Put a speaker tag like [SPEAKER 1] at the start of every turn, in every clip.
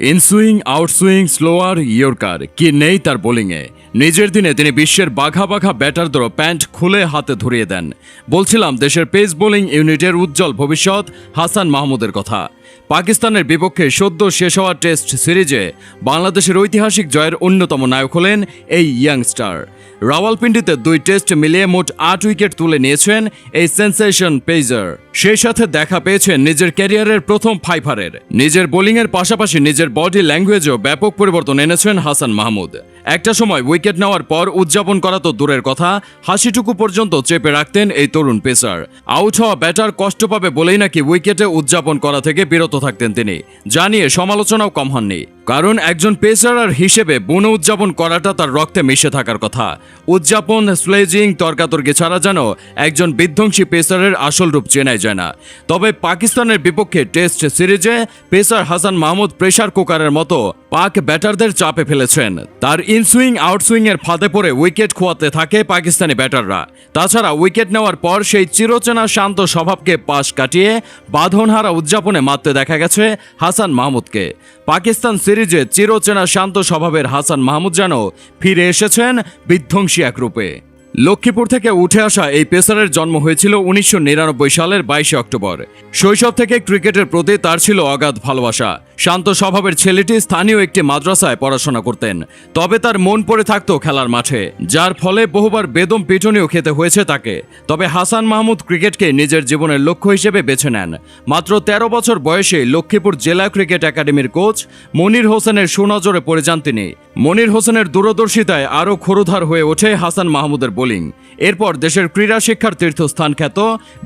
[SPEAKER 1] Inswing outswing slower yorker কি নেই তার বোলিংয়ে নিজের দিনে তিনি বিশ্বের বাঘা বাঘা ব্যাটারদের প্যান্ট খুলে হাতে ধরিয়ে দেন। বলছিলাম, দেশের পেস বোলিং ইউনিটের উজ্জ্বল ভবিষ্যৎ হাসান মাহমুদের কথা। পাকিস্তানের বিপক্ষে সদ্য শেষ হওয়া টেস্ট সিরিজে বাংলাদেশের ঐতিহাসিক জয়ের অন্যতম নায়ক হলেন এই ইয়াংস্টার রাওয়ালপিন্ডিতে দুই টেস্ট মিলিয়ে মোট আট উইকেট তুলে নিয়েছেন এই সেন্সেশন পেজার সেই সাথে দেখা পেয়েছেন নিজের ক্যারিয়ারের প্রথম ফাইফারের। নিজের বোলিংয়ের পাশাপাশি নিজের বডি ল্যাঙ্গুয়েজেও ব্যাপক পরিবর্তন এনেছেন হাসান মাহমুদ। একটা সময় উইকেট নেওয়ার পর উদযাপন করা তো দূরের কথা, হাসিটুকু পর্যন্ত চেপে রাখতেন এই তরুণ পেসার। আউট হওয়া ব্যাটার কষ্ট পাবে বলেই নাকি উইকেটে উদযাপন করা থেকে বিরত থাকতেন তিনি। জানিয়ে সমালোচনাও কম হননি। কারণ একজন পেসারার হিসেবে বন উদযাপন করাটা তার রক্তে মিশে থাকার কথা। উদযাপন, স্লেজিং, তর্কাতর্কি ছাড়া যেন একজন বিধ্বংসী পেসারের আসল রূপ চেনাই যায় না। তবে পাকিস্তানের বিপক্ষে টেস্ট সিরিজে পেসার হাসান মাহমুদ প্রেসার কুকারের মতো পাক ব্যাটারদের চাপে ফেলেছেন। তার ইনসুইং আউটসুইং এর ফাঁদে পড়ে উইকেট খোয়াতে থাকে পাকিস্তানি ব্যাটাররা। তাছাড়া উইকেট নেওয়ার পর সেই চিরচেনা শান্ত স্বভাবকে পাশ কাটিয়ে বাঁধনহারা উদযাপনে মারতে দেখা গেছে হাসান মাহমুদকে। পাকিস্তান সিরিজে চিরচেনা শান্ত স্বভাবের হাসান মাহমুদ যেন ফিরে এসেছেন বিধ্বংসী এক রূপে। লক্ষ্মীপুর থেকে উঠে আসা এই পেসারের জন্ম হয়েছিল উনিশশো নিরানব্বই সালের বাইশে অক্টোবর। শৈশব থেকে ক্রিকেটের প্রতি তার ছিল অগাধ ভালোবাসা। শান্ত স্বভাবের ছেলেটি স্থানীয় একটি মাদ্রাসায় পড়াশোনা করতেন। তবে তার মন পড়ে থাকতো খেলার মাঠে, যার ফলে বহুবার বেদম পিটুনিও খেতে হয়েছে তাকে। তবে হাসান মাহমুদ ক্রিকেটকে নিজের জীবনের লক্ষ্য হিসেবে বেছে নেন। মাত্র ১৩ বছর বয়সে লক্ষ্মীপুর জেলা ক্রিকেট একাডেমির কোচ মনির হোসেনের সুনজরে পড়ে যান তিনি। মনির হোসেনের দূরদর্শিতায় আরও ক্ষরুধার হয়ে ওঠে হাসান মাহমুদের বোলিং। এরপর দেশের ক্রীড়া শিক্ষার তীর্থস্থান খ্যাত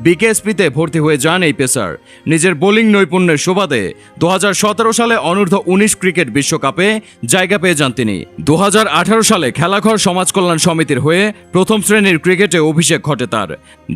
[SPEAKER 1] বিকেএসপিতে ভর্তি হয়ে যান এই পেসার। নিজের বোলিং নৈপুণ্যের সুবাদে দু সালে অনূর্ধ্ব উনিশ ক্রিকেট বিশ্বকাপে জায়গা পেয়ে যান তিনি। দু হাজার আঠারো সালে খেলাঘর সমাজ কল্যাণ সমিতির হয়ে প্রথম শ্রেণির ক্রিকেটে অভিষেক ঘটে তার।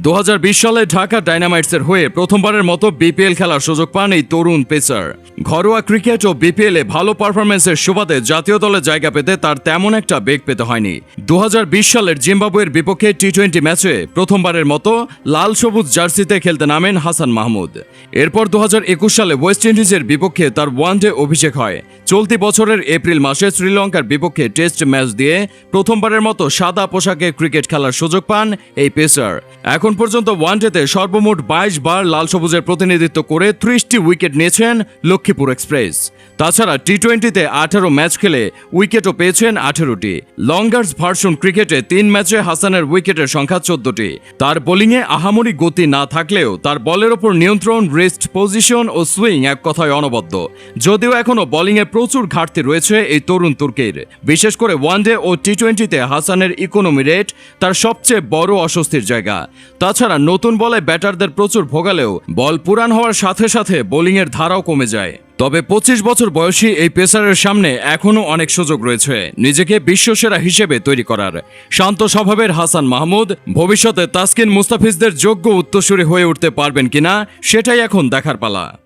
[SPEAKER 1] দু হাজার বিশ সালে ঢাকা ডাইনামাইটসের হয়ে প্রথমবারের মতো বিপিএল খেলার সুযোগ পান এই তরুণ পেসার। ঘরোয়া ক্রিকেট ও বিপিএলে ভালো পারফরমেন্সের সুবাদে জাতীয় দলে জায়গা পেতে তার তেমন একটা বেগ পেতে হয়নি। দু হাজার বিশ সালের জিম্বাবুয়ের বিপক্ষে টি টোয়েন্টি ম্যাচে প্রথমবারের মতো লাল সবুজ জার্সিতে খেলতে নামেন হাসান মাহমুদ। এরপর দু হাজার একুশ সালে ওয়েস্ট ইন্ডিজের বিপক্ষে তার ওয়ানডে অভিষেক হয়। চলতি বছরের এপ্রিল মাসে শ্রীলঙ্কার বিপক্ষে টেস্ট ম্যাচ দিয়ে প্রথমবারের মতো সাদা পোশাকে ক্রিকেট খেলার সুযোগ পান এই পেসার। এখন পর্যন্ত ওয়ানডেতে সর্বমোট বাইশ বার লাল সবুজের প্রতিনিধিত্ব করে ত্রিশটি উইকেট নিয়েছেন লক্ষ্মীপুর এক্সপ্রেস। তাছাড়া টি টোয়েন্টিতে আঠারো ম্যাচ খেলে উইকেটও পেয়েছেন আঠেরোটি। লঙ্গার্স ভার্সন ক্রিকেটে তিন ম্যাচে হাসানের উইকেটের সংখ্যা চোদ্দটি। তার বোলিংয়ে আহামরি গতি না থাকলেও তার বলের ওপর নিয়ন্ত্রণ, রেস্ট, পজিশন ও সুইং এক কথায় অনবদ্য। যদিও এখনও বোলিংয়ে প্রচুর ঘাটতি রয়েছে এই তরুণ তুর্কির। বিশেষ করে ওয়ানডে ও টি টোয়েন্টিতে হাসানের ইকোনমি রেট তার সবচেয়ে বড় অস্বস্তির জায়গা। তাছাড়া নতুন বলে ব্যাটারদের প্রচুর ভোগালেও বল পুরান হওয়ার সাথে সাথে বোলিংয়ের ধারাও কমে যায়। তবে পঁচিশ বছর বয়সী এই পেসারের সামনে এখনও অনেক সুযোগ রয়েছে নিজেকে বিশ্বসেরা হিসেবে তৈরি করার। শান্ত স্বভাবের হাসান মাহমুদ, ভবিষ্যতে তাসকিন মুস্তাফিজদের যোগ্য উত্তরসূরি হয়ে উঠতে পারবেন কিনা সেটাই এখন দেখার পালা।